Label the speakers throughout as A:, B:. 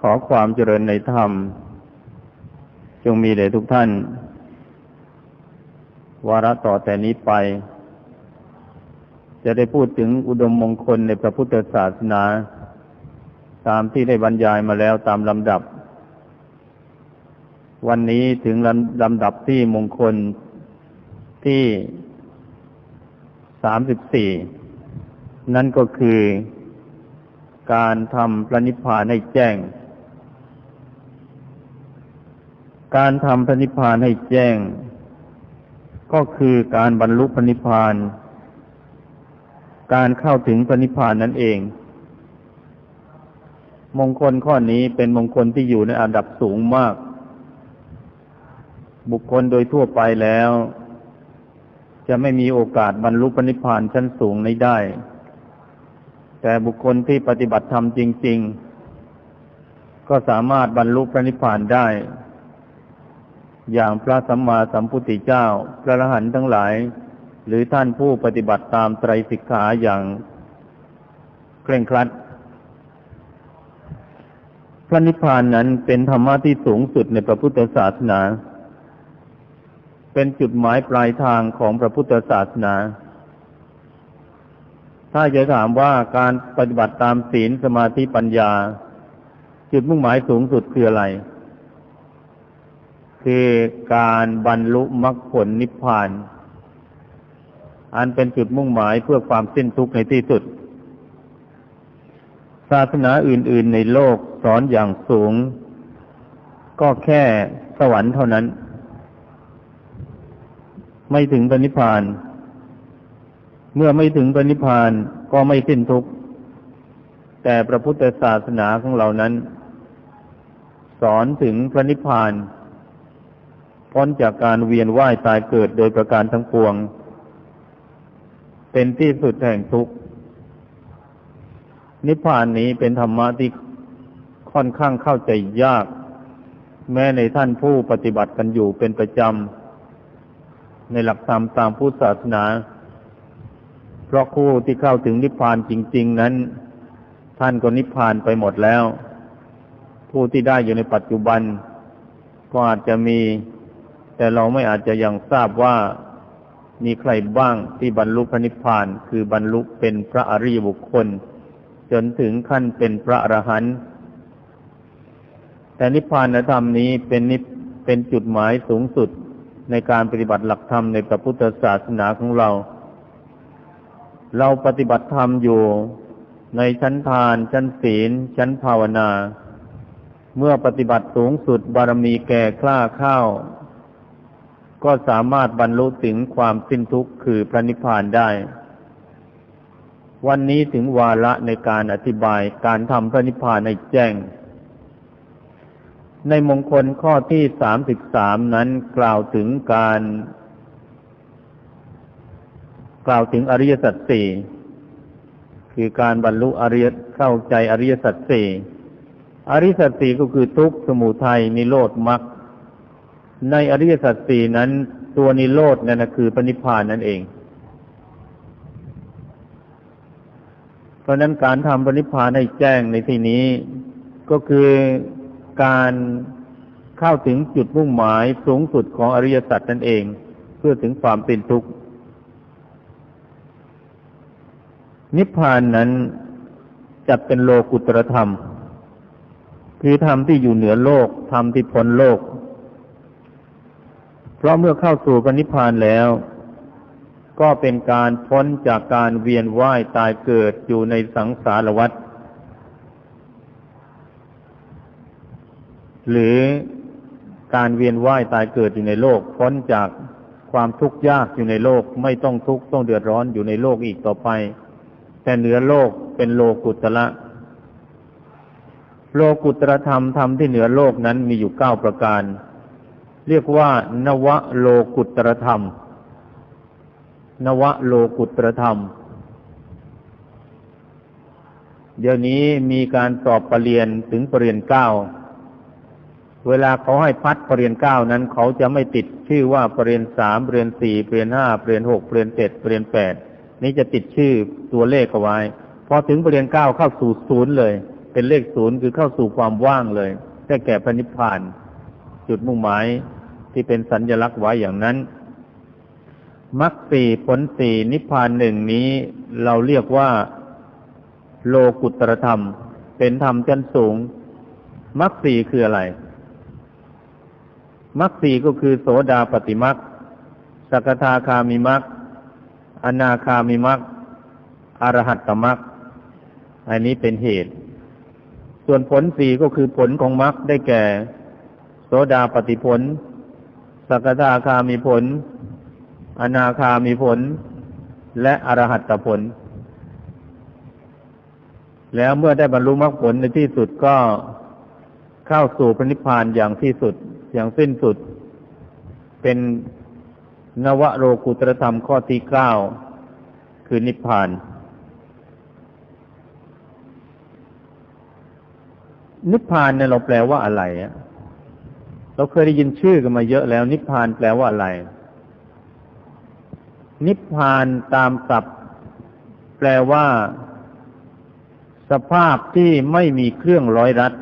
A: ขอความเจริญในธรรม จงมีแด่ทุกท่าน วาระต่อแต่นี้ไป จะได้พูดถึงอุดมมงคลในพระพุทธศาสนา ตามที่ได้บรรยายมาแล้วตามลำดับ วันนี้ถึงลำดับที่มงคลที่สามสิบสี่นั่นก็คือการทำพระนิพพานให้แจ้ง การทำพระนิพพานให้แจ้ง ก็คือการบรรลุพระนิพพาน การเข้าถึงพระนิพพานนั่นเอง มงคลข้อนี้เป็นมงคลที่อยู่ในอันดับสูงมาก บุคคลโดยทั่วไปแล้ว จะไม่มีโอกาสบรรลุพระนิพพานชั้นสูงในได้ แต่บุคคลที่ปฏิบัติธรรมจริง ๆ ก็สามารถบรรลุพระนิพพานได้ อย่างพระสัมมาสัมพุทธเจ้า พระอรหันต์ทั้งหลาย หรือท่านผู้ปฏิบัติตามไตรสิกขาอย่างเคร่งครัด พระนิพพานนั้นเป็นธรรมะที่สูงสุดในพระพุทธศาสนา เป็นจุดหมายปลายทางของพระพุทธศาสนา ถ้าจะถามว่าการปฏิบัติตามศีลสมาธิปัญญา จุดมุ่งหมายสูงสุดคืออะไร คือการบรรลุมรรคผลนิพพาน อันเป็นจุดมุ่งหมายเพื่อความสิ้นทุกข์ในที่สุด ศาสนาอื่น ๆ ในโลกสอนอย่างสูง ก็แค่สวรรค์เท่านั้น ไม่ถึงปณิพพาน เมื่อไม่ถึงปณิพานก็ไม่สิ้นทุกข์แต่พระพุทธศาสนาของเรานั้น สอนถึงพระนิพพาน พ้นจากการเวียนว่ายตายเกิดโดยประการทั้งปวง เป็นที่สุดแห่งทุกข์นิพพานนี้เป็นธรรมะที่ค่อนข้างเข้าใจยาก แม้ในท่านผู้ปฏิบัติกันอยู่เป็นประจำ ในหลักธรรมตามพุทธศาสนา เพราะผู้ที่เข้าถึงนิพพานจริง ๆ นั้น ท่านก็นิพพานไปหมดแล้ว ผู้ที่ได้อยู่ในปัจจุบัน ก็อาจจะมี แต่เราไม่อาจจะยังทราบว่ามีใครบ้างที่บรรลุพระนิพพาน คือบรรลุเป็นพระอริยบุคคล จนถึงขั้นเป็นพระอรหันต์แต่นิพพานธรรมนี้เป็นนิเป็นจุดหมายสูงสุดในการปฏิบัติหลักธรรมในพระพุทธศาสนาของเรา เราปฏิบัติธรรมอยู่ในชั้นทาน ชั้นศีล ชั้นภาวนา เมื่อปฏิบัติสูงสุดบารมีแก่กล้าเข้า ก็สามารถบรรลุถึงความสิ้นทุกข์คือพระนิพพานได้ วันนี้ถึงวาระในการอธิบายการทำพระนิพพานในแจ้ง ในมงคลข้อที่สามสิบสามนั้นกล่าวถึงการ กล่าวถึงอริยสัจสี่คือการบรรลุอริยเข้าใจอริยสัจสี่อริยสัจสี่ก็คือทุกข์สมุทัยนิโรธมรรค ในอริยสัจสี่นั้นตัวนิโรธนั่นคือปณิพานนั่นเอง เพราะนั้นการทำปณิพานให้แจ้งในที่นี้ ก็คือการเข้าถึงจุดมุ่งหมายสูงสุดของอริยสัจนั่นเอง เพื่อถึงความเป็นทุกข์นิพพานนั้นจะเป็นโลกุตรธรรม คือธรรมที่อยู่เหนือโลกธรรมที่พ้นโลก เพราะเมื่อเข้าสู่พระนิพพานแล้ว ก็เป็นการพ้นจากการเวียนว่ายตายเกิดอยู่ในสังสารวัฏหรือการเวียนว่ายตายเกิดอยู่ในโลก พ้นจากความทุกข์ยากอยู่ในโลก ไม่ต้องทุกข์ต้องเดือดร้อนอยู่ในโลกอีกต่อไป แต่เหนือโลกเป็นโลกุตระโลกุตรธรรมธรรมที่เหนือโลกนั้นมีอยู่เก้าประการ เรียกว่า นวโลกุตรธรรม นวโลกุตรธรรม เดี๋ยวนี้มีการสอบปรริญญาถึงปรริญญาเก้า เวลาเขาให้พัดปรริญญาเก้านั้น เขาจะไม่ติดชื่อว่าปรริญญาสามปรริญญาสี่ปรริญญาห้าปรริญญาหกปรริญญาเจ็ดปรริญญาแปดนี้จะติดชื่อตัวเลขเอาไว้ พอถึงปรริญญาเก้าเข้าสู่ศูนย์เลย เป็นเลขศูนย์คือเข้าสู่ความว่างเลยได้แก่พระนิพพานจุดมุ่งหมาย ที่เป็นสัญญลักษณ์ไว้อย่างนั้นมรรคสี่ผลสี่นิพพานหนึ่งนี้เราเรียกว่าโลกุตรธรรม เป็นธรรมชั้นสูงมรรคสี่คืออะไรมรรคสี่ก็คือโสดาปฏิมรรคสกทาคามิมรรคอนาคามิมรรคอรหัตตมรรคอันนี้เป็นเหตุ ส่วนผลสี่ก็คือผลของมรรคได้แก่ โสดาปฏิผล สกทาคามีผล อนาคามีผล และอรหัตตผล แล้วเมื่อได้บรรลุมรรคผลในที่สุดก็เข้าสู่พระนิพพานอย่างที่สุดอย่างสิ้นสุด เป็นนวโรกุตรธรรมข้อที่เก้าคือนิพพาน นิพพานเนี่ยเราแปลว่าอะไรอะ เราเคยได้ยินชื่อกันมาเยอะแล้ว นิพพานแปลว่าอะไร นิพพานตามศัพท์ แปลว่า สภาพที่ไม่มีเครื่องร้อยรัด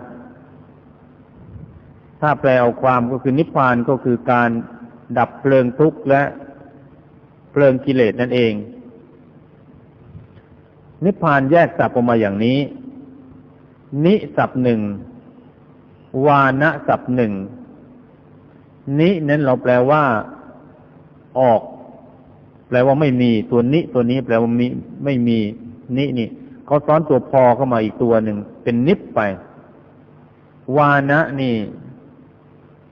A: ถ้าแปลเอาความก็คือนิพพานก็คือการดับเพลิงทุกข์และเพลิงกิเลสนั่นเอง นิพพานแยกศัพท์ออกมาอย่างนี้ นิศัพท์หนึ่งวานะศัพท์หนึ่ง นินั้นเราแปลว่า ออก แปลว่าไม่มี ตัวนิตัวนี้แปลว่ามีไม่มีนินี่เขาซ้อนตัวพอเข้ามาอีกตัวหนึ่งเป็นนิพไป วานะนี่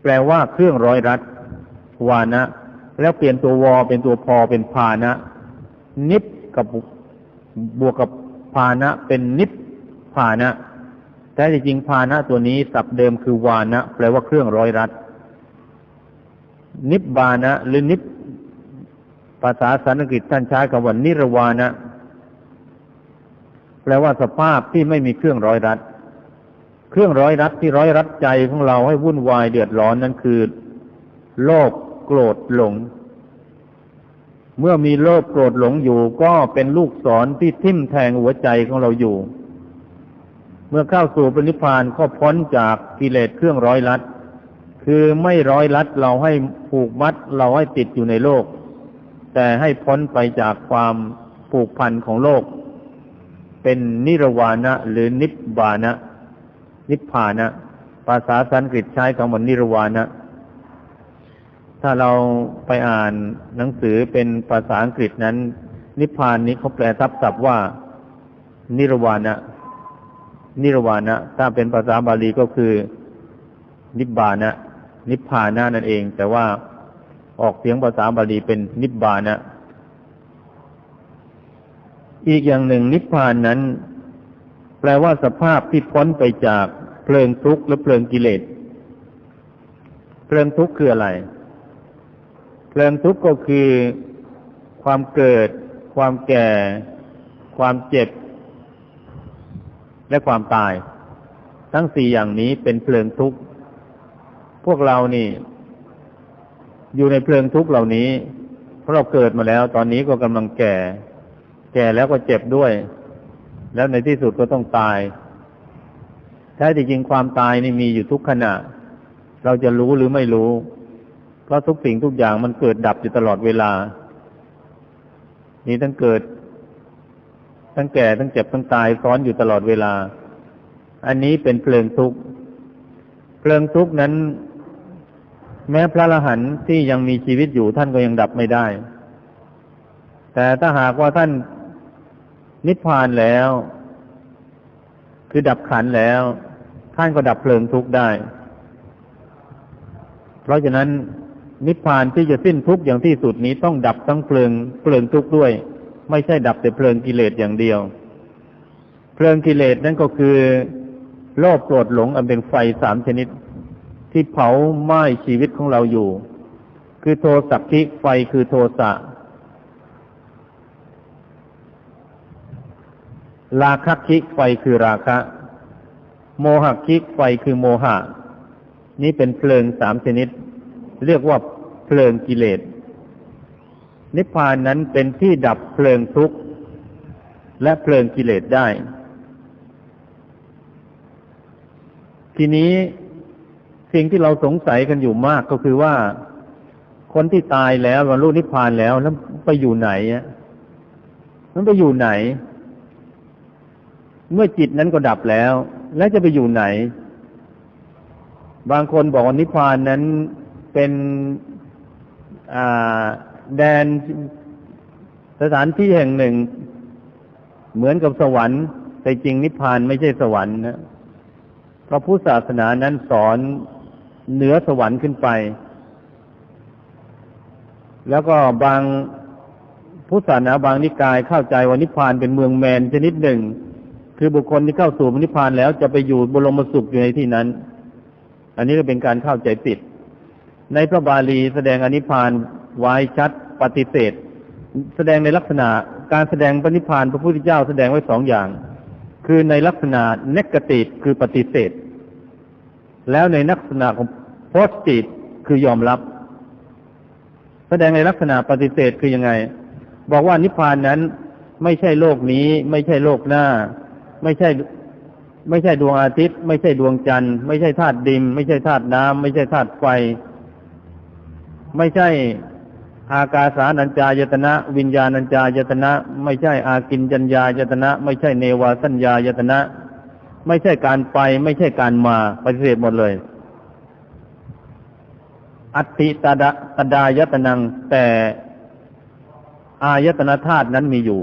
A: แปลว่าเครื่องร้อยรัดวานะ แล้วเปลี่ยนตัววอเป็นตัวพอเป็นพานะ นิพกับบวกกับพานะ เป็นนิพพานะแต่จริงพานะตัวนี้สับเดิมคือวานะ แปลว่าเครื่องร้อยรัด นิบบานะ หรือนิพภาษาสันสกฤตท่านใช้คำว่านิรวานะ แปลว่าสภาพที่ไม่มีเครื่องร้อยรัด เครื่องร้อยรัดที่ร้อยรัดใจของเราให้วุ่นวายเดือดร้อนนั้นคือ โลภโกรธหลง เมื่อมีโลภโกรธหลงอยู่ ก็เป็นลูกศรที่ทิ่มแทงหัวใจของเราอยู่ เมื่อเข้าสู่ปณิพานก็พ้นจากกิเลสเครื่องร้อยรัด คือไม่ร้อยรัดเราให้ผูกมัดเราให้ติดอยู่ในโลก แต่ให้พ้นไปจากความผูกพันของโลก เป็นนิรวานะหรือนิบบานะ นิพพานะ ภาษาสันสกฤตใช้คำว่านิรวานะ ถ้าเราไปอ่านหนังสือเป็นภาษาอังกฤษนั้น นิพพานนี้เขาแปลทับศัพท์ว่า นิรวานะ นิรวานะ ถ้าเป็นภาษาบาลีก็คือนิบานะ นิพพานะนั่นเอง แต่ว่าออกเสียงภาษาบาลีเป็นนิบานะ อีกอย่างหนึ่งนิพพานนั้น แปลว่าสภาพที่พ้นไปจากเพลิงทุกข์และเพลิงกิเลส เพลิงทุกข์คืออะไร เพลิงทุกข์ก็คือความเกิด ความแก่ ความเจ็บ และความตาย ทั้งสี่อย่างนี้เป็นเพลิงทุกข์ พวกเรานี่ อยู่ในเพลิงทุกข์เหล่านี้ เพราะเราเกิดมาแล้ว ตอนนี้ก็กำลังแก่ แก่แล้วก็เจ็บด้วย แล้วในที่สุดก็ต้องตายแท้จริงความตายนี่มีอยู่ทุกขณะ เราจะรู้หรือไม่รู้ เพราะทุกสิ่งทุกอย่างมันเกิดดับอยู่ตลอดเวลา นี่ทั้งเกิด ทั้งแก่ทั้งเจ็บทั้งตายซ้อนอยู่ตลอดเวลา อันนี้เป็นเพลิงทุกข์เพลิงทุกข์นั้น แม้พระอรหันที่ยังมีชีวิตอยู่ท่านก็ยังดับไม่ได้ แต่ถ้าหากว่าท่านนิพพานแล้ว คือดับขันแล้ว ท่านก็ดับเพลิงทุกข์ได้ เพราะฉะนั้นนิพพานที่จะสิ้นทุกข์อย่างที่สุดนี้ต้องดับทั้งเพลิงเพลิงทุกข์ด้วย ไม่ใช่ดับแต่เพลิงกิเลสอย่างเดียว เพลิงกิเลสนั่นก็คือโลภโกรธหลงอันเป็นไฟสามชนิด ที่เผาไหม้ชีวิตของเราอยู่ คือโทสักคิไฟคือโทสะราคะคิไฟคือราคะ โมหคิไฟคือโมหะ นี่เป็นเพลิงสามชนิด เรียกว่าเพลิงกิเลสนิพพานนั้นเป็นที่ดับเพลิงทุกข์ และเพลิงกิเลสได้ ทีนี้ สิ่งที่เราสงสัยกันอยู่มากก็คือว่าคนที่ตายแล้วบรรลุนิพพานแล้วแล้วไปอยู่ไหนอะมันไปอยู่ไหน เมื่อจิตนั้นก็ดับแล้ว แล้วจะไปอยู่ไหน บางคนบอกว่านิพพานนั้นเป็นแดนสถานที่แห่งหนึ่ง เหมือนกับสวรรค์ แต่จริงนิพพานไม่ใช่สวรรค์นะเพราะพุทธศาสนานั้นสอน เหนือสวรรค์ขึ้นไป แล้วก็บางพุทธศาสนาบางนิกายเข้าใจว่านิพพานเป็นเมืองแมนชนิดหนึ่ง คือบุคคลที่เข้าสู่นิพพานแล้วจะไปอยู่บรมสุขอยู่ในที่นั้น อันนี้ก็เป็นการเข้าใจผิด ในพระบาลีแสดงอนิพพานไว้ชัดปฏิเสธ แสดงในลักษณะการแสดงปณิพานพระพุทธเจ้าแสดงไว้สองอย่าง คือในลักษณะเนกติคือปฏิเสธ แล้วในลักษณะของโพสติฟคือยอมรับ แสดงในลักษณะปฏิเสธคือยังไง บอกว่านิพพานนั้นไม่ใช่โลกนี้ ไม่ใช่โลกหน้า ไม่ใช่ ไม่ใช่ดวงอาทิตย์ ไม่ใช่ดวงจันทร์ ไม่ใช่ธาตุดิน ไม่ใช่ธาตุน้ำไม่ใช่ธาตุไฟ ไม่ใช่อากาสานัญจายตนะ วิญญาณัญจายตนะ ไม่ใช่อากินจัญญายตนะ ไม่ใช่เนวาสัญญายตนะไไม่ใช่การไป ไม่ใช่การมาปฏิเสธหมดเลย อัติตดาตดายตนัง แต่อายตนะธาตุนั้นมีอยู่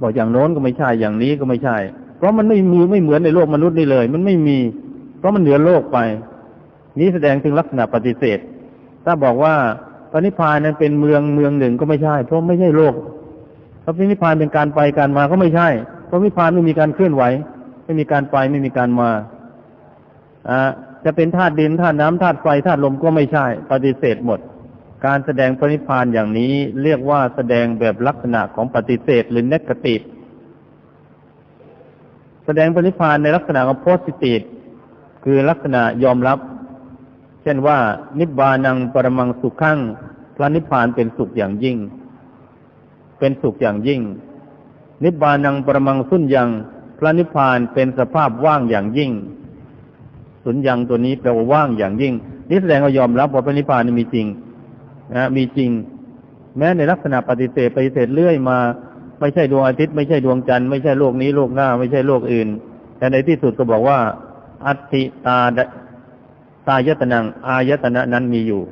A: บอกอย่างโน้นก็ไม่ใช่อย่างนี้ก็ไม่ใช่ เพราะมันไม่มีไม่เหมือนในโลกมนุษย์นี่เลย มันไม่มี เพราะมันเหนือโลกไป นี้แสดงถึงลักษณะปฏิเสธ ถ้าบอกว่าพระนิพพานนั้นเป็นเมืองเมืองหนึ่งก็ไม่ใช่ เพราะไม่ใช่โลกพระนิพพานเป็นการไปการมาก็ไม่ใช่เพราะนิพพานไม่มีการเคลื่อนไหว ไม่มีการไปไม่มีการมาอ่าจะเป็นธาตุดินธาตุน้ำธาตุไฟธาตุลมก็ไม่ใช่ ปฏิเสธหมด การแสดงพระนิพานอย่างนี้เรียกว่าแสดงแบบลักษณะของปฏิเสธหรือเนกติฟแสดงพระนิพานในลักษณะของโพสิทีฟคือลักษณะยอมรับ เช่นว่า นิบานังปรมังสุขขั้งพระนิพพานเป็นสุขอย่างยิ่ง เป็นสุขอย่างยิ่ง นิบานังปรมังสุญญัง พระนิพพานเป็นสภาพว่างอย่างยิ่ง สุญญังตัวนี้แปลว่าว่างอย่างยิ่งนี่แสดงว่ายอมรับว่าพระนิพพานมีจริงนะมีจริง แม้ในลักษณะปฏิเสธปฏิเสธเรื่อยมา ไม่ใช่ดวงอาทิตย์ไม่ใช่ดวงจันทร์ไม่ใช่โลกนี้โลกหน้า ไม่ใช่โลกอื่น แต่ในที่สุดก็บอกว่า อัติตาตายตนังอายตนะนั้นมีอยู่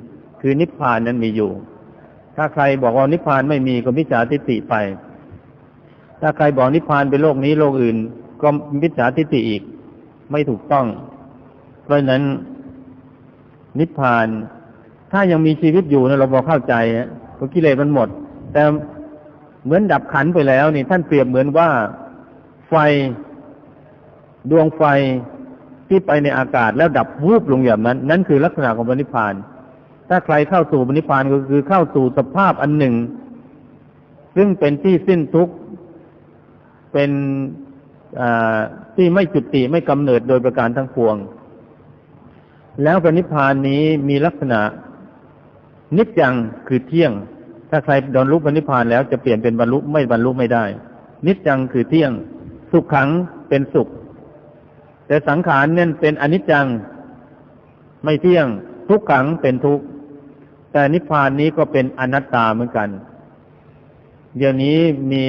A: คือนิพพานนั้นมีอยู่ ถ้าใครบอกว่านิพพานไม่มีก็มิจฉาทิฏฐิไป ถ้าใครบอกนิพพานเป็นโลกนี้โลกอื่น ก็มิจฉาทิฏฐิอีกไม่ถูกต้อง เพราะฉะนั้น นิพพาน ถ้ายังมีชีวิตอยู่นะเราบอเข้าใจก็กิเลสมันหมด แต่เหมือนดับขันไปแล้วนี่ท่านเปรียบเหมือนว่าไฟดวงไฟที่ไปในอากาศแล้วดับวูบลงอย่างนั้น นั่นคือลักษณะของบริพาน ถ้าใครเข้าสู่บริพานก็คือเข้าสู่สภาพอันหนึ่ง ซึ่งเป็นที่สิ้นทุกข์ เป็นที่ไม่จุติไม่กำเนิดโดยประการทั้งปวง แล้วปณิพานนี้มีลักษณะ นิจจังคือเที่ยง ถ้าใครดอนลุปณิพานแล้วจะเปลี่ยนเป็นบรรลุไม่บรรลุไม่ได้ นิจจังคือเที่ยง สุขขังเป็นสุข แต่สังขารเนี่ยเป็นอนิจจัง ไม่เที่ยง ทุกขังเป็นทุกข์แต่นิพพานนี้ก็เป็นอนัตตาเหมือนกัน เดี๋ยวนี้มี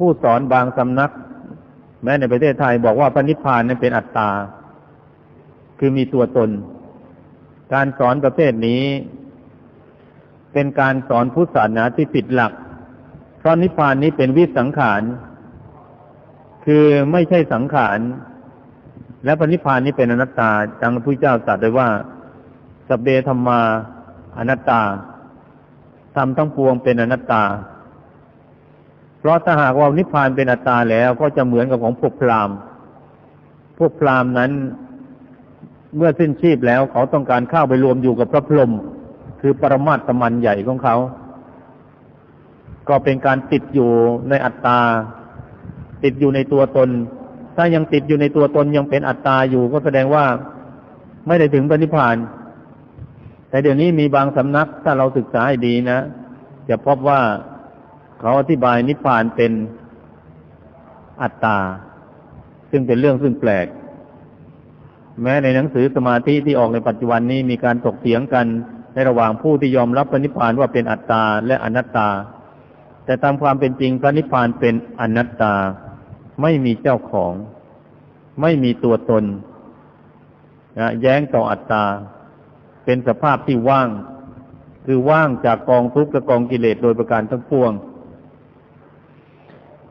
A: ผู้สอนบางสำนัก แม้ในประเทศไทยบอกว่าพระนิพพานนั้นเป็นอัตตา คือมีตัวตน การสอนประเภทนี้ เป็นการสอนพุทธศาสนาที่ผิดหลัก เพราะนิพพานนี้เป็นวิสังขาร คือไม่ใช่สังขาร และพระนิพพานนี้เป็นอนัตตา ดังพระพุทธเจ้าตรัสไว้ว่าสเบธรรมาอนัตตาทำทั้งปวงเป็นอนัตตา เพราะถ้าหากว่านิพพานเป็นอัตตาแล้วก็จะเหมือนกับของพวกพราหมณ์ พวกพราหมณ์นั้น เมื่อสิ้นชีพแล้วเขาต้องการเข้าไปรวมอยู่กับพระพรหมคือปรมาตมันใหญ่ของเขา ก็เป็นการติดอยู่ในอัตตา ติดอยู่ในตัวตน ถ้ายังติดอยู่ในตัวตนยังเป็นอัตตาอยู่ก็แสดงว่าไม่ได้ถึงปณิพาน แต่เดี๋ยวนี้มีบางสำนักถ้าเราศึกษาให้ดีนะ จะพบว่า เขาอธิบายนิพพานเป็นอัตตา ซึ่งเป็นเรื่องซึ่งแปลก แม้ในหนังสือสมาธิที่ออกในปัจจุบันนี้มีการถกเถียงกันในระหว่างผู้ที่ยอมรับพระนิพพานว่าเป็นอัตตาและอนัตตา แต่ตามความเป็นจริงพระนิพพานเป็นอนัตตา ไม่มีเจ้าของ ไม่มีตัวตนนะแย้งต่ออัตตา เป็นสภาพที่ว่าง คือว่างจากกองทุกข์และกองกิเลสโดยประการทั้งปวง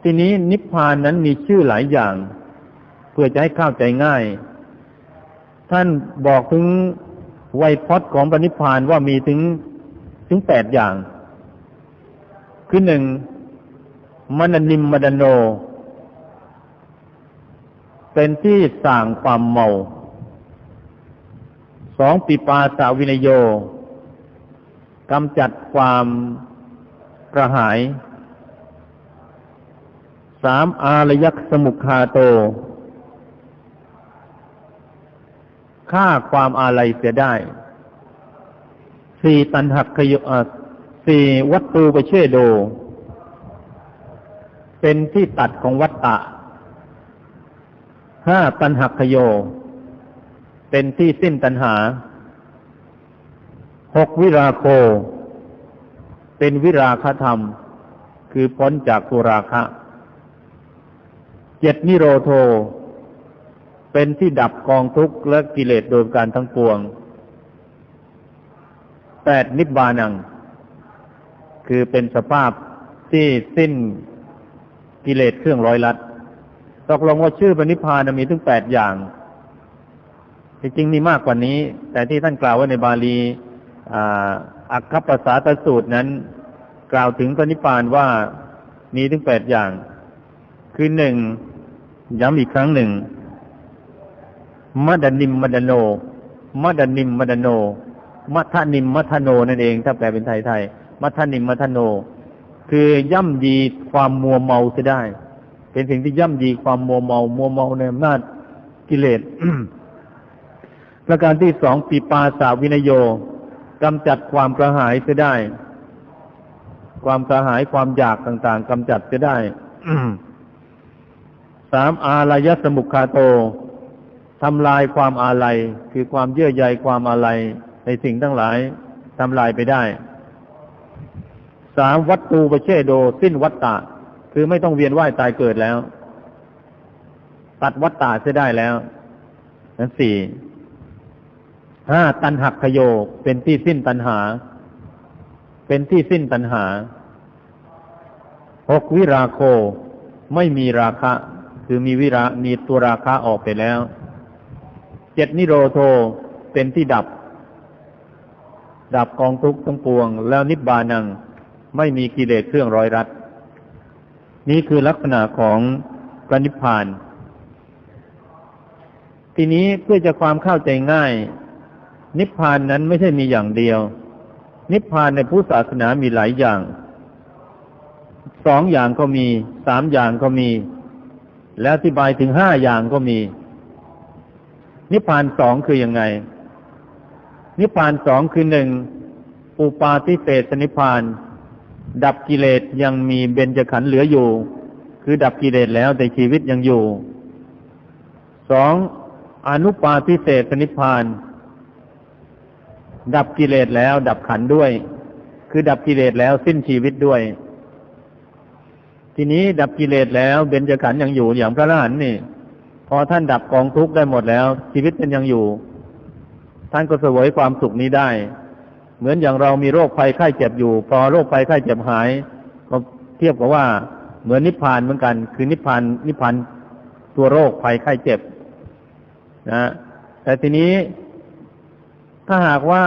A: ทีนี้นิพพานนั้นมีชื่อหลายอย่าง เพื่อจะให้เข้าใจง่าย ท่านบอกถึงไวยพจน์ของปณิพานว่ามีถึงถึงแปดอย่าง คือหนึ่งมนนิมมดโน เป็นที่สั่งความเมาสองปิปาสาวินโยกำจัดความกระหาย สามอารยักสมุคาโตฆ่าความอาลัยเสียได้สี่ตันหักขยสี่วัตตูไปเชโด เป็นที่ตัดของวัตตะห้าตันหักขโย เป็นที่สิ้นตันหาหกวิราโค เป็นวิราคธรรม คือพ้นจากกุราคะ เจ็ดนิโรโท เป็นที่ดับกองทุกข์และกิเลสโดยการทั้งปวงแปดนิบานัง คือเป็นสภาพที่สิ้นกิเลสเครื่องร้อยลัดตกลงว่าชื่อปณิพานมีถึงแปดอย่างจริงๆมีมากกว่านี้ แต่ที่ท่านกล่าวไว้ในบาลีอักขปสาตสูตรนั้น กล่าวถึงปณิพานว่ามีถึงแปดอย่าง คือหนึ่ง ย้ำอีกครั้งหนึ่งมดนิมมดโนมดนิมมดโน มัทนิมมัทโนนั่นเอง ถ้าแปลเป็นไทยไทย มัทนิมมัทโน คือย่ำยีความมัวเมาจะได้ เป็นสิ่งที่ย่ำยีความมัวเมา มัวเมาในอำนาจกิเลสประการที่สองปีปาสาวินโยกำจัดความกระหายจะได้ ความกระหายความอยากต่าง ๆกำจัดจะได้ สามอารยสมุขคาโตทำลายความอาลัยคือความเยื่อใยความอาลัยในสิ่งทั้งหลายทำลายไปได้สามวัตตูปเชโด สิ้นวัตตะ คือไม่ต้องเวียนว่ายตายเกิดแล้ว ตัดวัตตะเสียได้แล้วนั้นสี่ห้าตันหักขโยเป็นที่สิ้นตันหา เป็นที่สิ้นตันหาหกวิราโค ไม่มีราคะ คือมีวิรามีตัวราคะออกไปแล้ว เจ็ดนิโรโทเป็นที่ดับ ดับกองทุกข์ทั้งปวง แล้วนิบานังไม่มีกิเลสเครื่องร้อยรัด นี่คือลักษณะของพระนิพพาน ทีนี้เพื่อจะความเข้าใจง่าย นิพพานนั้นไม่ใช่มีอย่างเดียว นิพพานในพุทธศาสนามีหลายอย่าง สองอย่างก็มี สามอย่างก็มี แล้วอธิบายถึงห้าอย่างก็มี นิพพานสองคืออยังไง นิพพานสองคือหนึ่งอุปาทิเศสนิพพาน ดับกิเลสยังมีเบญจขันธ์เหลืออยู่ คือดับกิเลสแล้วแต่ชีวิตยังอยู่สองอนุปาทิเศสนิพพาน ดับกิเลสแล้ว ดับขันธ์ด้วย คือดับกิเลสแล้วสิ้นชีวิตด้วย ทีนี้ดับกิเลสแล้วเบญจขันธ์ยังอยู่อย่างพระอรหันต์นี่ พอท่านดับกองทุกข์ได้หมดแล้ว ชีวิตมันยังอยู่ ท่านก็เสวยความสุขนี้ได้ เหมือนอย่างเรามีโรคภัยไข้เจ็บอยู่ พอโรคภัยไข้เจ็บหายก็เทียบกับว่าเหมือนนิพพานเหมือนกัน คือนิพพานนิพพานตัวโรคภัยไข้เจ็บนะแต่ทีนี้ถ้าหากว่า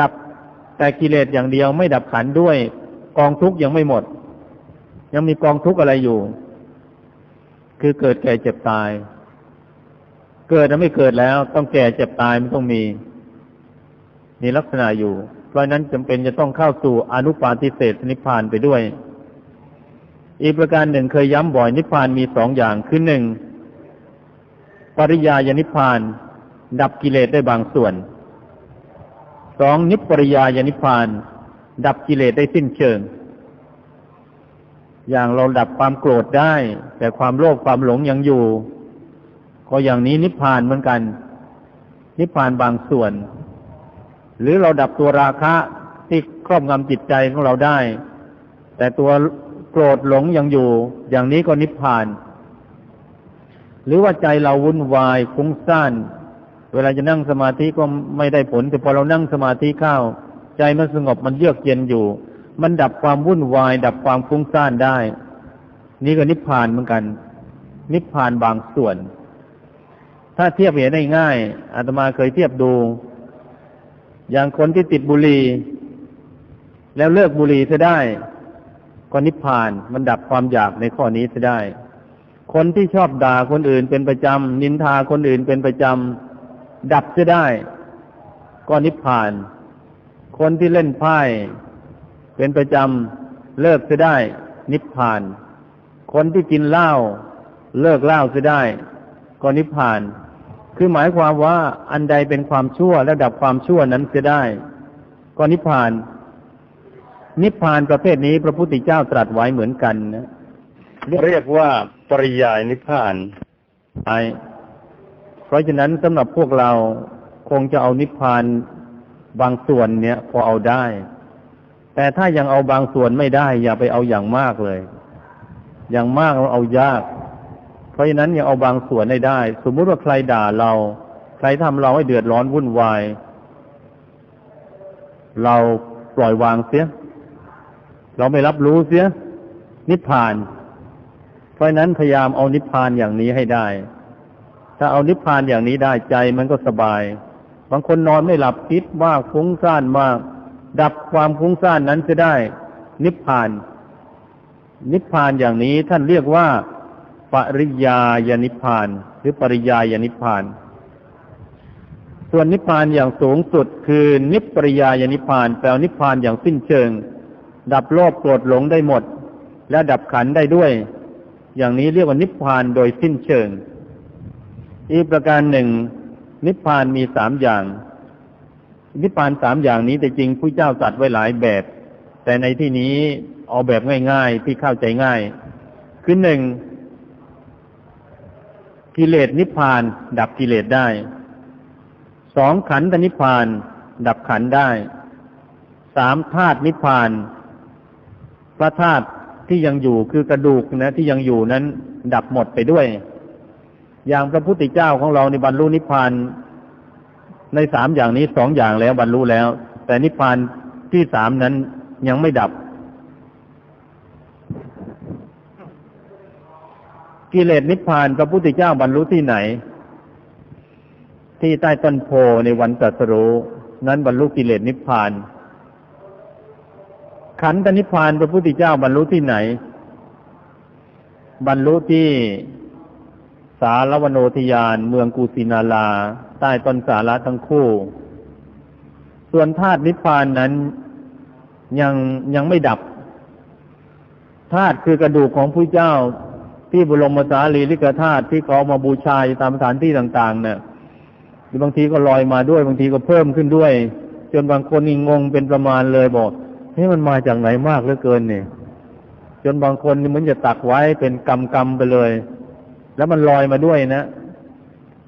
A: ดับแต่กิเลสอย่างเดียวไม่ดับขันด้วย กองทุกข์ยังไม่หมด ยังมีกองทุกข์อะไรอยู่ คือเกิดแก่เจ็บตาย เกิดแล้วไม่เกิดแล้ว ต้องแก่เจ็บตายมันต้องมี มีลักษณะอยู่ เพราะนั้นจำเป็นจะต้องเข้าสู่อนุปาทิเศษนิพพานไปด้วย อีกประการหนึ่งเคยย้ำบ่อยนิพพานมีสองอย่างคือหนึ่งปริยายนิพพาน ดับกิเลสได้บางส่วนสองนิปริยายนิพพาน ดับกิเลสได้สิ้นเชิง อย่างเราดับความโกรธได้ แต่ความโลภความหลงยังอยู่ ก็อย่างนี้นิพพานเหมือนกัน นิพพานบางส่วน หรือเราดับตัวราคะที่ครอบงำจิตใจของเราได้ แต่ตัวโกรธหลงยังอยู่ อย่างนี้ก็นิพพาน หรือว่าใจเราวุ่นวายฟุ้งซ่านเวลาจะนั่งสมาธิก็ไม่ได้ผลแต่พอเรานั่งสมาธิเข้า ใจมันสงบมันเยือกเย็นอยู่ มันดับความวุ่นวาย ดับความฟุ้งซ่านได้ นี่ก็นิพพานเหมือนกัน นิพพานบางส่วน ถ้าเทียบเห็นได้ง่ายอาตมาเคยเทียบดู อย่างคนที่ติดบุหรี่แล้วเลิกบุหรี่จะได้ก็นิพพานมันดับความอยากในข้อนี้จะได้ คนที่ชอบด่าคนอื่นเป็นประจำนินทาคนอื่นเป็นประจำดับจะได้ ก็นิพพาน คนที่เล่นไพ่ เป็นประจำเลิกจะได้ นิพพาน คนที่กินเหล้าเลิกเหล้าจะได้ ก็นิพพาน คือหมายความว่าอันใดเป็นความชั่วแล้วดับความชั่วนั้นจะได้ ก็นิพพาน นิพพานประเภทนี้พระพุทธเจ้าตรัสไว้เหมือนกันนะ
B: เรียกว่าปริยายนิพพาน
A: ไอเพราะฉะนั้นสำหรับพวกเราคงจะเอานิพพานบางส่วนเนี่ยพอเอาได้ แต่ถ้ายังเอาบางส่วนไม่ได้ อย่าไปเอาอย่างมากเลย อย่างมากเราเอายาก เพราะฉะนั้นยังเอาบางส่วนได้ได้ สมมุติว่าใครด่าเรา ใครทำเราให้เดือดร้อนวุ่นวาย เราปล่อยวางเสีย เราไม่รับรู้เสีย นิพพาน เพราะนั้นพยายามเอานิพพานอย่างนี้ให้ได้ ถ้าเอานิพพานอย่างนี้ได้ใจมันก็สบาย บางคนนอนไม่หลับคิดมากฟุ้งซ่านมาก ดับความฟุ้งซ่านนั้นจะได้ นิพพาน นิพพานอย่างนี้ท่านเรียกว่า ปริยายนิพพาน หรือปริยายนิพพาน ส่วนนิพพานอย่างสูงสุดคือนิปริยายนิพพานแปลนิพพานอย่างสิ้นเชิง ดับโลภโกรธหลงได้หมด และดับขันได้ด้วย อย่างนี้เรียกว่านิพพานโดยสิ้นเชิง อีกประการหนึ่ง นิพพานมีสามอย่าง นิพพานสามอย่างนี้แต่จริงผู้เจ้าตัดไว้หลายแบบ แต่ในที่นี้เอาแบบง่าย ๆ ที่เข้าใจง่าย คือหนึ่งกิเลสนิพพาน ดับกิเลสได้สองขันธนิพพาน ดับขันได้สามธาตุนิพพาน พระธาตุที่ยังอยู่คือกระดูกนะ ที่ยังอยู่นั้น ดับหมดไปด้วย อย่างพระพุทธเจ้าของเราในบรรลุนิพพาน ในสามอย่างนี้สองอย่างแล้วบรรลุแล้ว แต่นิพพานที่สามนั้นยังไม่ดับ กิเลสนิพพานพระพุทธเจ้าบรรลุที่ไหน ที่ใต้ต้นโพในวันตรัสรู้นั้นบรรลุกิเลสนิพพาน ขันธนิพพานพระพุทธเจ้าบรรลุที่ไหน บรรลุที่สารวโนทยานเมืองกุสินาลา ใต้ต้นสาระทั้งคู่ ส่วนธาตุนิพพานนั้นยังยังไม่ดับธาตุคือกระดูกของผู้เจ้าที่บรมสารีริกธาตุที่เขามาบูชาตามสถานที่ต่างๆ เนี่ยบางทีก็ลอยมาด้วย บางทีก็เพิ่มขึ้นด้วย จนบางคนนี่งงเป็นประมาณเลยบอกนี่มันมาจากไหนมากเหลือเกินเนี่ย จนบางคนนี่เหมือนจะตักไว้เป็นกำกำไปเลย แล้วมันลอยมาด้วยนะ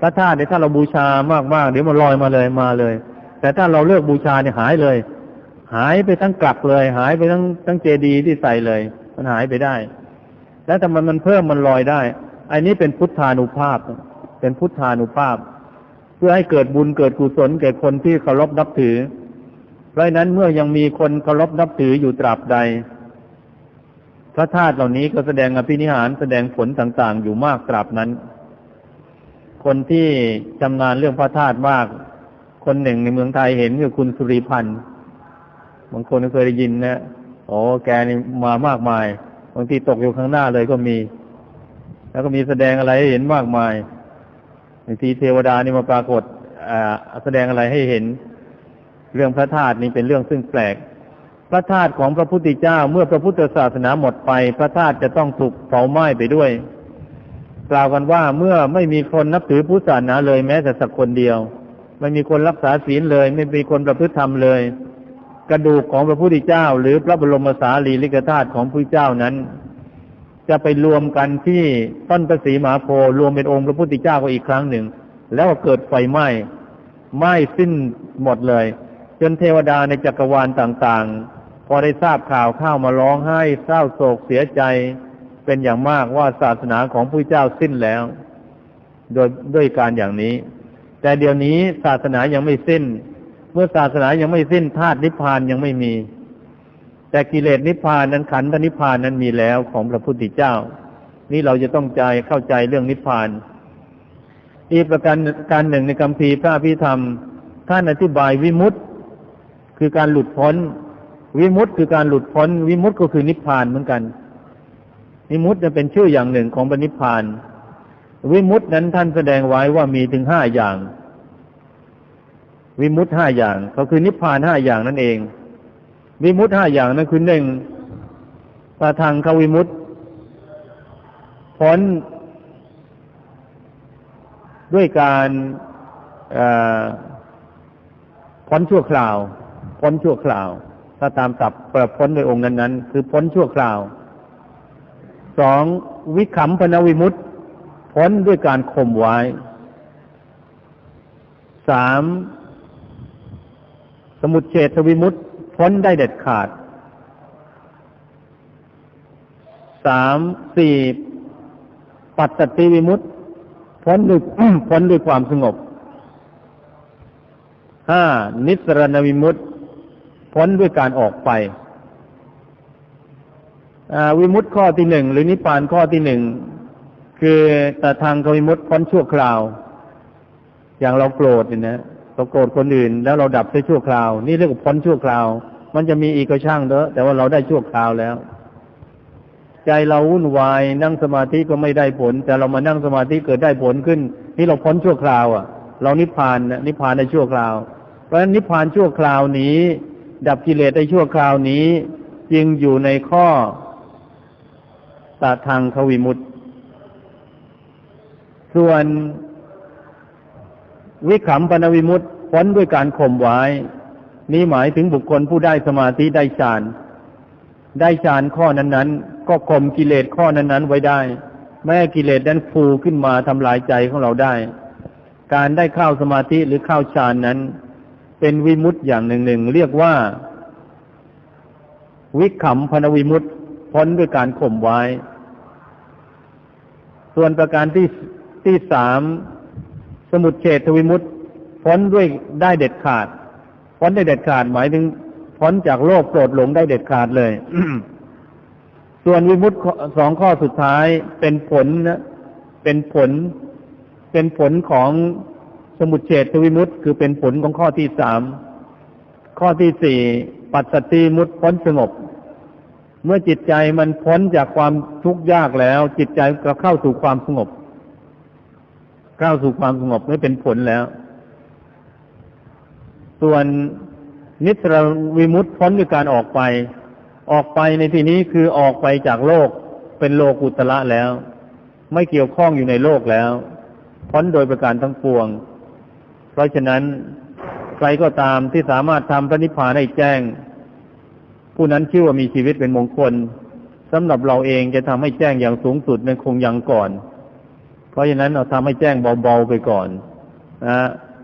A: พระธาตุเนี่ยถ้าเราบูชามากๆเดี๋ยวมันลอยมาเลยมาเลย แต่ถ้าเราเลือกบูชาเนี่ยหายเลย หายไปทั้งกลับเลย หายไปทั้งทั้งเจดีย์ที่ใส่เลย มันหายไปได้ แล้วทำไมมันเพิ่มมันลอยได้ อันนี้เป็นพุทธานุภาพ เป็นพุทธานุภาพ เพื่อให้เกิดบุญเกิดกุศลแก่คนที่เคารพนับถือ เพราะนั้นเมื่อยังมีคนเคารพนับถืออยู่ตราบใด พระธาตุเหล่านี้ก็แสดงอภินิหารแสดงผลต่างๆ อยู่มากตราบนั้น คนที่ชำนาญเรื่องพระธาตุมาก คนหนึ่งในเมืองไทยเห็นคือคุณสุริพันธ์บางคนเคยได้ยินนะโอ้แกนี่มามากมาย บางทีตกอยู่ข้างหน้าเลยก็มี แล้วก็มีแสดงอะไรให้เห็นมากมายบางทีเทวดานี่มาปรากฏแสดงอะไรให้เห็น เรื่องพระธาตุนี้เป็นเรื่องซึ่งแปลก พระธาตุของพระพุทธเจ้า เมื่อพระพุทธศาสนาหมดไป พระธาตุจะต้องถูกเผาไหม้ไปด้วย กล่าวกันว่าเมื่อไม่มีคนนับถือพุทธศาสนาเลยแม้แต่สักคนเดียว ไม่มีคนรักษาศีลเลย ไม่มีคนประพฤติธรรมเลย กระดูกของพระพุทธเจ้า หรือพระบรมสารีริกธาตุของพระเจ้านั้น จะไปรวมกันที่ต้นประสีมหาโพรวมเป็นองค์พระพุทธเจ้าก็อีกครั้งหนึ่ง แล้วเกิดไฟไหม้ไหม้สิ้นหมดเลย จนเทวดาในจักรวาลต่างๆ พอได้ทราบข่าวเข้ามาร้องไห้เศร้าโศกเสียใจ เป็นอย่างมากว่าศาสนาของผู้เจ้าสิ้นแล้ว โดยด้วยการอย่างนี้ แต่เดี๋ยวนี้ศาสนายังไม่สิ้น เมื่อศาสนายังไม่สิ้นธาตุนิพพานยังไม่มี แต่กิเลสนิพพานนั้นขันธนิพพานนั้นมีแล้วของพระพุทธเจ้า นี่เราจะต้องใจเข้าใจเรื่องนิพพาน อีกประการการหนึ่งในคำพีพระพิธรรมท่านอธิบายวิมุตติคือการหลุดพ้น วิมุตติคือการหลุดพ้น วิมุตติก็คือนิพพานเหมือนกัน วิมุตจะเป็นชื่ออย่างหนึ่งของปณิพาน วิมุตนั้นท่านแสดงไว้ว่ามีถึงห้าอย่าง วิมุตห้าอย่างก็คือนิพพานห้าอย่างนั่นเอง วิมุตห้าอย่างนั้นคือหนึ่งปาทางขวิมุตพ้นด้วยการพ้นชั่วคราว พ้นชั่วคราว ถ้าตามศัพท์ประพ้นโดยองค์นั้นๆคือพ้นชั่วคราว สองวิขำพนวิมุตติพ้นด้วยการข่มไว้สามสมุดเฉทวิมุตติพ้นได้เด็ดขาดสามสี่ปัตตติวิมุตติพ้นด้วยพ้นด้วยความสงบห้านิสรณวิมุตติพ้นด้วยการออกไป วิมุตติข้อที่หนึ่งหรือนิพพานข้อที่หนึ่งคือแต่ทางวิมุตติพ้นชั่วคราว อย่างเราโกรธเนี่ยนะเราโกรธคนอื่น แล้วเราดับได้ชั่วคราว นี่เรียกว่าพ้นชั่วคราว มันจะมีอีกก็ช่างเถอะแต่ว่าเราได้ชั่วคราวแล้ว ใจเราวุ่นวายนั่งสมาธิก็ไม่ได้ผล แต่เรามานั่งสมาธิเกิดได้ผลขึ้น นี่เราพ้นชั่วคราวอะ เรานิพพานนิพพานในชั่วคราว เพราะฉะนั้นนิพพานชั่วคราวนี้ ดับกิเลสในชั่วคราวนี้ จึงอยู่ในข้อ ตาทางขวิมุตส่วนวิขำปนวิมุตพ้นด้วยการข่มไว้ นี้หมายถึงบุคคลผู้ได้สมาธิได้ฌาน ได้ฌานข้อนั้น ๆ ก็ข่มกิเลสข้อนั้น ๆ ไว้ได้ แม้กิเลสนั้นฟูขึ้นมาทำลายใจของเราได้ การได้เข้าสมาธิหรือเข้าฌานนั้น เป็นวิมุตต์อย่างหนึ่งหนึ่งเรียกว่า วิขำพนวิมุตต์ พ้นด้วยการข่มไว้ ส่วนประการที่ที่สามสมุดเฉทวิมุตพ้นด้วยได้เด็ดขาด พ้นได้เด็ดขาดหมายถึง พ้นจากโลกโกรธหลงได้เด็ดขาดเลย ส่วนวิมุตสองข้อสุดท้ายเป็นผลนะเป็นผล เป็นผลของสมุทเฉทวิมุตคือเป็นผลของข้อที่สามข้อที่สี่ปัสสติมุตพ้นสงบ เมื่อจิตใจมันพ้นจากความทุกข์ยากแล้ว จิตใจก็เข้าสู่ความสงบ เข้าสู่ความสงบไม่เป็นผลแล้ว ส่วนนิสรวิมุตพ้นด้วยการออกไป ออกไปในที่นี้คือออกไปจากโลกเป็นโลกุตละแล้ว ไม่เกี่ยวข้องอยู่ในโลกแล้วพ้นโดยประการทั้งปวง เพราะฉะนั้นใครก็ตามที่สามารถทำพระนิพพานให้แจ้ง ผู้นั้นชื่อว่ามีชีวิตเป็นมงคลสำหรับเราเองจะทำให้แจ้งอย่างสูงสุดในคงยังก่อน เพราะฉะนั้นเราทำให้แจ้งเบาๆไปก่อนนะ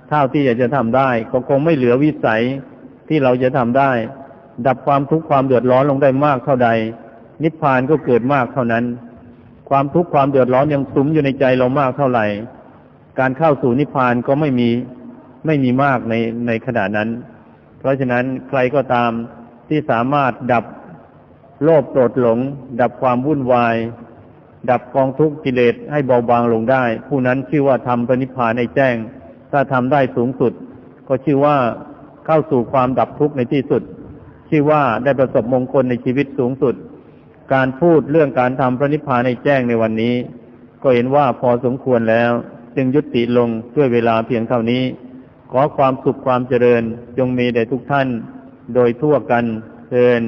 A: เท่าที่อยากจะทำได้ ก็คงไม่เหลือวิสัยที่เราจะทำได้ ดับความทุกข์ความเดือดร้อนลงได้มากเท่าใด นิพพานก็เกิดมากเท่านั้น ความทุกข์ความเดือดร้อนยังสุมอยู่ในใจเรามากเท่าไหร่ การเข้าสู่นิพพานก็ไม่มีไม่มีมากในในขณะนั้น เพราะฉะนั้นใครก็ตาม ที่สามารถดับโลภโกรธหลง ดับความวุ่นวาย ดับกองทุกข์กิเลสให้เบาบางลงได้ ผู้นั้นชื่อว่าทำปณิพานในแจ้ง ถ้าทำได้สูงสุด ก็ชื่อว่าเข้าสู่ความดับทุกข์ในที่สุด ชื่อว่าได้ประสบมงคลในชีวิตสูงสุด การพูดเรื่องการทำพระนิพพานในแจ้งในวันนี้ ก็เห็นว่าพอสมควรแล้ว จึงยุติลงด้วยเวลาเพียงเท่านี้ ขอความสุขความเจริญจงมีแด่ทุกท่าน โดยทั่วกันเชิญ